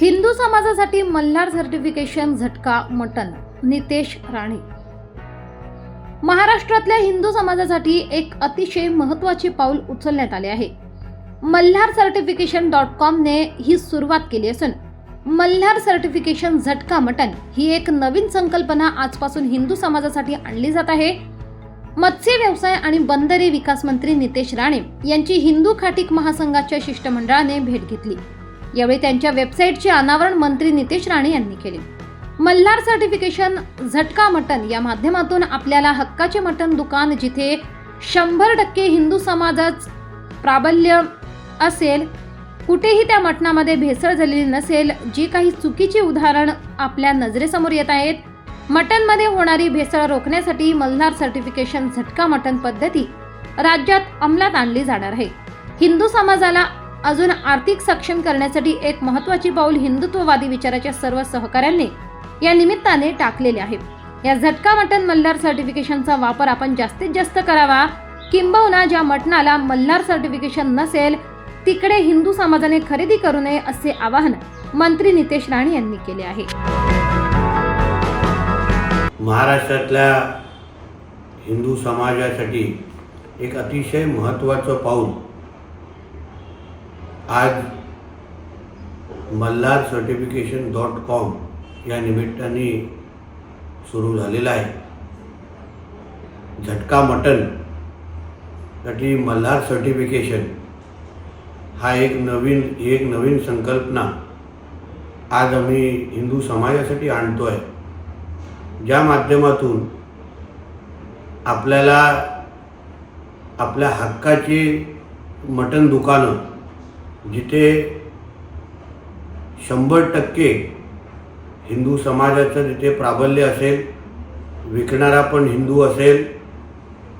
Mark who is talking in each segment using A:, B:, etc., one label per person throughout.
A: हिंदू समाजासाठी Malhar certification jhatka mutton Nitesh Rane. महाराष्ट्रातल्या हिंदू समाजासाठी एक अतिशय महत्त्वाचे पाऊल उचलण्यात आले आहे. मल्हार सर्टिफिकेशन डॉट कॉमने ही सुरुवात केली असून मल्हार सर्टिफिकेशन झटका मटन ही एक नवीन संकल्पना आजपासून हिंदू समाजासाठी आणली जात आहे. मत्स्य व्यवसाय आणि बंदरे विकास मंत्री नितेश राणे यांची हिंदू खाटीक महासंघाच्या शिष्टमंडळाने भेट घेतली. यावेळी त्यांच्या वेबसाईटचे अनावरण मंत्री नितेश राणे यांनी केले. मल्हार सर्टिफिकेशन झटका मटन या माध्यमातून आपल्याला हक्काचे मटन दुकान जिथे शंभर टक्के हिंदू समाजाच प्राबल्य असेल कुठेही त्या मटणामध्ये भेसळ झालेली नसेल जी काही चुकीची उदाहरण आपल्या नजरेसमोर येत आहेत मटनमध्ये होणारी भेसळ रोखण्यासाठी मल्हार सर्टिफिकेशन झटका मटन पद्धती राज्यात अंमलात आणली जाणार आहे. हिंदू समाजाला अजून आर्थिक सक्षम करण्यासाठी एक महत्त्वाची पाऊल हिंदुत्ववादी विचाराच्या सर्व सहकाऱ्यांनी या निमित्ताने टाकलेले आहे या झटका मटण मल्हार सर्टिफिकेशनचा वापर आपण जास्तीत जास्त करावा. किंबहुना ज्या मटणाला मल्हार सर्टिफिकेशन नसेल तिकडे हिंदू समाजाने खरेदी करू नये असे आवाहन मंत्री नितेश राणे यांनी केले आहे.
B: महाराष्ट्रातल्या हिंदू समाजासाठी एक अतिशय महत्त्वाचं पाऊल आज मल्हार सर्टिफिकेशन डॉट कॉम या निमित्ताने सुरू झालेला आहे. झटका मटनसाठी मल्हार सर्टिफिकेशन हा एक नवीन ही एक नवीन संकल्पना आज आम्ही हिंदू समाजासाठी आणतो आहे ज्या माध्यमातून आपल्याला आपल्या हक्काची मटण दुकानं जिथे शंभर टक्के हिंदू समाजाचं तिथे प्राबल्य असेल विकणारा पण हिंदू असेल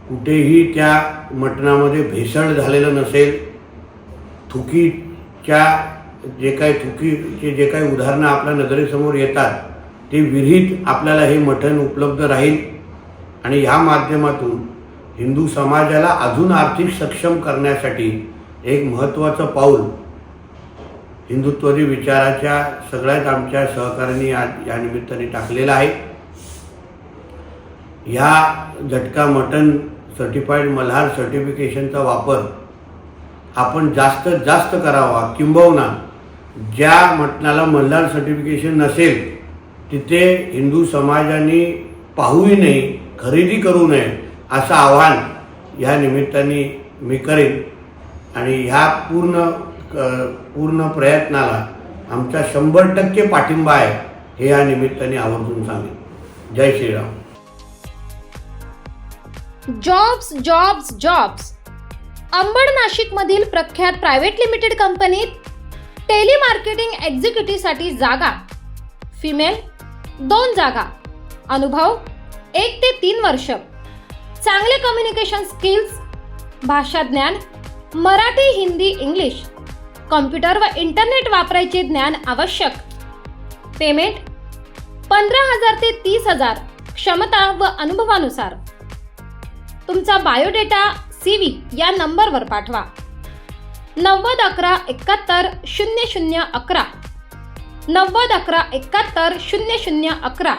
B: कुठेही त्या मटणामध्ये भेसळ झालेलं नसेल थुकीच्या जे काही थुकीचे जे काही उदाहरणं आपल्या नजरेसमोर येतात ते विरहित आपल्याला हे मठण उपलब्ध राहील. आणि ह्या माध्यमातून हिंदू समाजाला अजून आर्थिक सक्षम करण्यासाठी एक महत्त्वाचं पाऊल हिंदुत्वरी विचाराच्या सगळ्याच आमच्या सहकाऱ्यांनी आज या निमित्ताने टाकलेलं आहे. ह्या झटका मटन सर्टिफाईड मल्हार सर्टिफिकेशनचा वापर आपण जास्त जास्त करावा किंबहुना ज्या मटणाला मल्हार सर्टिफिकेशन नसेल तिथे हिंदू समाजाने पाहूही नाही खरेदी करू नये असं आव्हान ह्या निमित्ताने मी करेन. आणि ह्या पूर्ण पूर्ण प्रयत्नाला आमचा शंभर टक्के पाठिंबा आहे हे या निमित्ताने आवर्जून सांगेन. जय Shriram.
A: Jobs jobs jobs Ambad नाशिकमधील प्रख्यात प्रायव्हेट लिमिटेड कंपनीत टेलिमार्केटिंग एक्झिक्युटिव्हसाठी जागा. फिमेल दोन जागा. अनुभव एक ते तीन वर्ष. चांगले कम्युनिकेशन स्किल्स भाषा ज्ञान मराठी हिंदी इंग्लिश. कॉम्प्युटर व इंटरनेट वापरायचे ज्ञान आवश्यक. पेमेंट पंधरा हजार ते तीस हजार क्षमता व अनुभवानुसार. तुमचा बायोडेटा सी व्ही या नंबरवर पाठवा. नव्वद अकरा एकाहत्तर शून्य शून्य अकरा. नव्वद अकरा एकाहत्तर शून्य शून्य अकरा.